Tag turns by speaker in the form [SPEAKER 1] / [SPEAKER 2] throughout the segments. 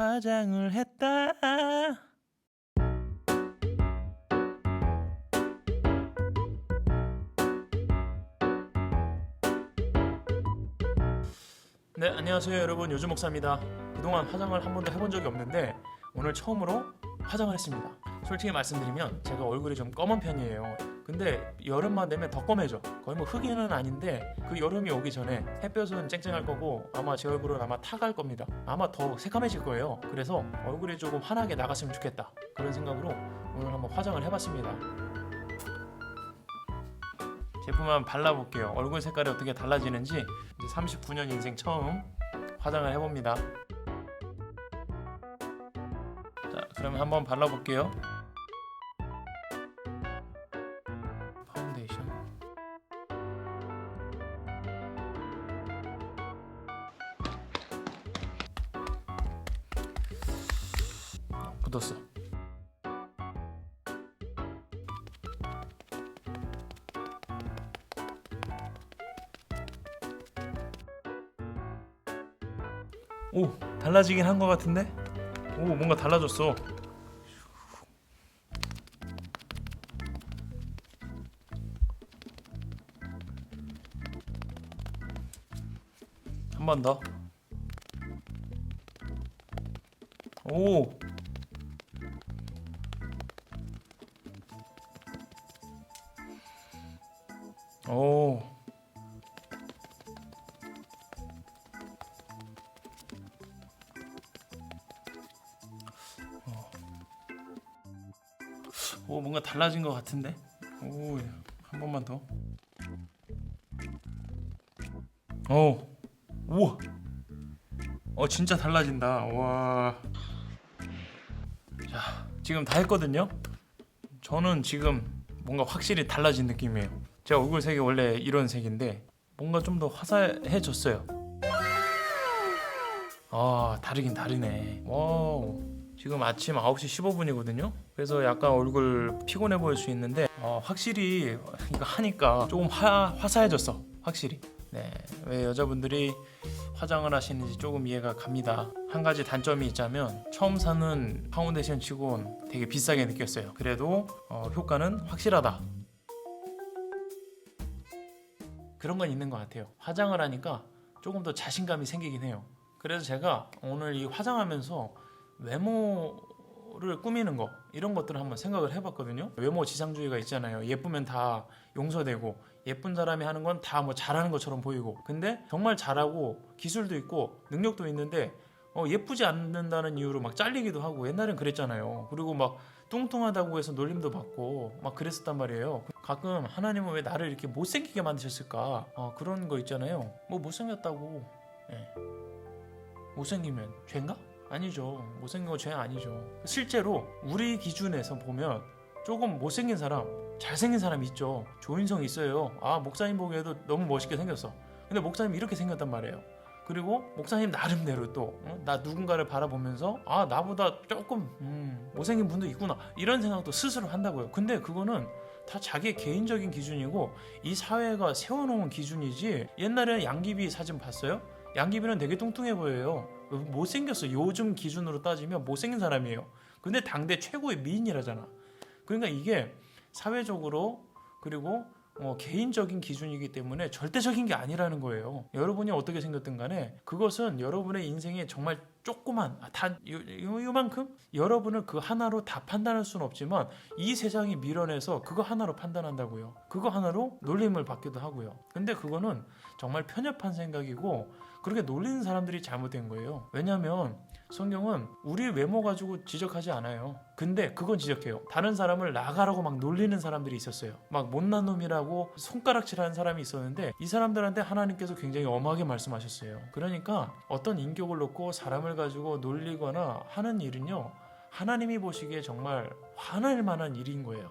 [SPEAKER 1] 화장을 했다. 네, 안녕하세요 여러분. 요즘 목사입니다. 그동안 화장을 한 번도 해본 적이 없는데 오늘 처음으로 화장을 했습니다. 솔직히 말씀드리면 제가 얼굴이 좀 검은 편이에요. 근데 여름만 되면 더 검해져. 거의 뭐 흑인은 아닌데 그 여름이 오기 전에 햇볕은 쨍쨍할 거고 아마 제 얼굴은 아마 타갈 겁니다. 아마 더 새까매질 거예요. 그래서 얼굴이 조금 환하게 나갔으면 좋겠다. 그런 생각으로 오늘 한번 화장을 해봤습니다. 제품 한번 발라볼게요. 얼굴 색깔이 어떻게 달라지는지 이제 39년 인생 처음 화장을 해봅니다. 자, 그러면 한번 발라볼게요. 어, 묻었어. 오 달라지긴 한 것 같은데? 오 뭔가 달라졌어. 한 번 더. 오. 오. 오 뭔가 달라진 것 같은데? 오한 번만 더. 오, 우와, 어 진짜 달라진다. 와. 자 지금 다 했거든요. 저는 지금 뭔가 확실히 달라진 느낌이에요. 제 얼굴 색이 원래 이런 색인데 뭔가 좀 더 화사해졌어요. 아 다르긴 다르네. 와우. 지금 아침 9시 15분이거든요. 그래서 약간 얼굴 피곤해 보일 수 있는데 어, 확실히 이거 하니까 조금 화, 화사해졌어. 확실히. 네, 왜 여자분들이 화장을 하시는지 조금 이해가 갑니다. 한 가지 단점이 있자면 처음 사는 파운데이션 치곤 되게 비싸게 느꼈어요. 그래도 어, 효과는 확실하다. 그런 건 있는 것 같아요. 화장을 하니까 조금 더 자신감이 생기긴 해요. 그래서 제가 오늘 이 화장하면서 외모를 꾸미는 거 이런 것들을 한번 생각을 해봤거든요. 외모 지상주의가 있잖아요. 예쁘면 다 용서되고 예쁜 사람이 하는 건 다 뭐 잘하는 것처럼 보이고 근데 정말 잘하고 기술도 있고 능력도 있는데 어, 예쁘지 않는다는 이유로 막 잘리기도 하고 옛날엔 그랬잖아요. 그리고 막 뚱뚱하다고 해서 놀림도 받고 막 그랬었단 말이에요. 가끔 하나님은 왜 나를 이렇게 못생기게 만드셨을까? 어, 그런 거 있잖아요. 뭐 못생겼다고 예. 못생기면 죄인가? 아니죠. 못생긴 거 죄 아니죠. 실제로 우리 기준에서 보면 조금 못생긴 사람, 잘생긴 사람 있죠. 조인성 있어요. 아, 목사님 보기에도 너무 멋있게 생겼어. 근데 목사님 이렇게 생겼단 말이에요. 그리고 목사님 나름대로 또, 어? 나 누군가를 바라보면서, 아, 나보다 조금, 음, 못생긴 분도 있구나. 이런 생각도 스스로 한다고요. 근데 그거는 다 자기의 개인적인 기준이고, 이 사회가 세워놓은 기준이지, 옛날에 양귀비 사진 봤어요? 양귀비는 되게 뚱뚱해 보여요. 못생겼어. 요즘 기준으로 따지면 못생긴 사람이에요. 근데 당대 최고의 미인이라잖아. 그러니까 이게 사회적으로 그리고 어, 개인적인 기준이기 때문에 절대적인 게 아니라는 거예요. 여러분이 어떻게 생겼든 간에 그것은 여러분의 인생에 정말 조그만 아, 단 요만큼 여러분을 그 하나로 다 판단할 수는 없지만 이 세상이 밀어내서 그거 하나로 판단한다고요. 그거 하나로 놀림을 받기도 하고요. 근데 그거는 정말 편협한 생각이고 그렇게 놀리는 사람들이 잘못된 거예요. 왜냐하면 성경은 우리 외모 가지고 지적하지 않아요. 근데 그건 지적해요. 다른 사람을 나가라고 막 놀리는 사람들이 있었어요. 막 못난 놈이라고 손가락질하는 사람이 있었는데 이 사람들한테 하나님께서 굉장히 엄하게 말씀하셨어요. 그러니까 어떤 인격을 놓고 사람을 가지고 놀리거나 하는 일은요. 하나님이 보시기에 정말 화날 만한 일인 거예요.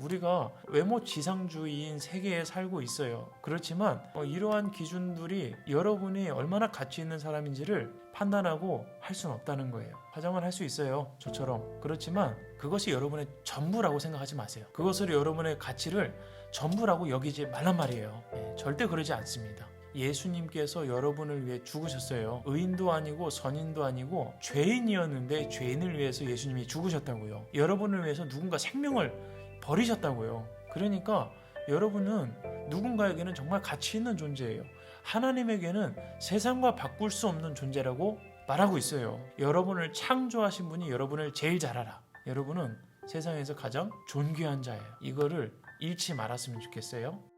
[SPEAKER 1] 아, 우리가 외모 지상주의인 세계에 살고 있어요. 그렇지만 어, 이러한 기준들이 여러분이 얼마나 가치 있는 사람인지를 판단하고 할 수는 없다는 거예요. 화장을 할 수 있어요. 저처럼. 그렇지만 그것이 여러분의 전부라고 생각하지 마세요. 그것으로 여러분의 가치를 전부라고 여기지 말란 말이에요. 예, 절대 그러지 않습니다. 예수님께서 여러분을 위해 죽으셨어요. 의인도 아니고 선인도 아니고 죄인이었는데 죄인을 위해서 예수님이 죽으셨다고요. 여러분을 위해서 누군가 생명을 버리셨다고요. 그러니까 여러분은 누군가에게는 정말 가치 있는 존재예요. 하나님에게는 세상과 바꿀 수 없는 존재라고 말하고 있어요. 여러분을 창조하신 분이 여러분을 제일 잘 알아. 여러분은 세상에서 가장 존귀한 자예요. 이거를 잃지 말았으면 좋겠어요.